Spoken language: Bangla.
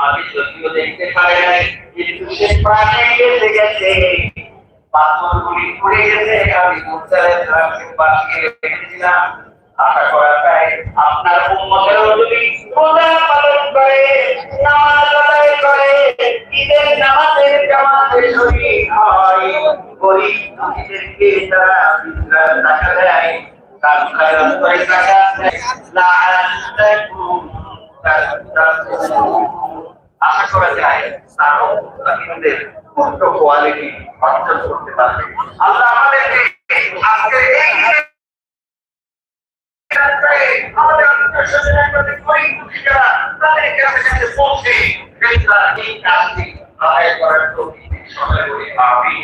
আমাকে যদিও দেখতে পারে নাই। কিন্তু সে প্রাণে গেছে গেছে। পাথরগুলি পড়ে গেছে। আমি মুক্তারে বাঁচিয়ে রেখেছিলাম আশা করা যায় আপনার উম্মতেরও যদি রোজা পালন করে, নামাজ আদায় করে, ঈদের নামাজের জামাতে শরীর হয়, গরিব দুঃখীদেরকে তারা বিদ্রার টাকা দেয়। দান খয়রাত করে টাকা দেয়। লাআল্লাকুম তাত্তাকুন আশা করা যায় তারও মুত্তাকিনদের উচ্চ কোয়ালিটি অর্জন করতে পারবে আল্লাহ আমাদেরকে আজকে এই আমাদের আত্মীয়-স্বজনের প্রতি গরিব দুঃখীরা তাদের কাছে কাছে পৌঁছে বেচারা এই কাজটি আদায় করার তৌফিক সময় করে আমি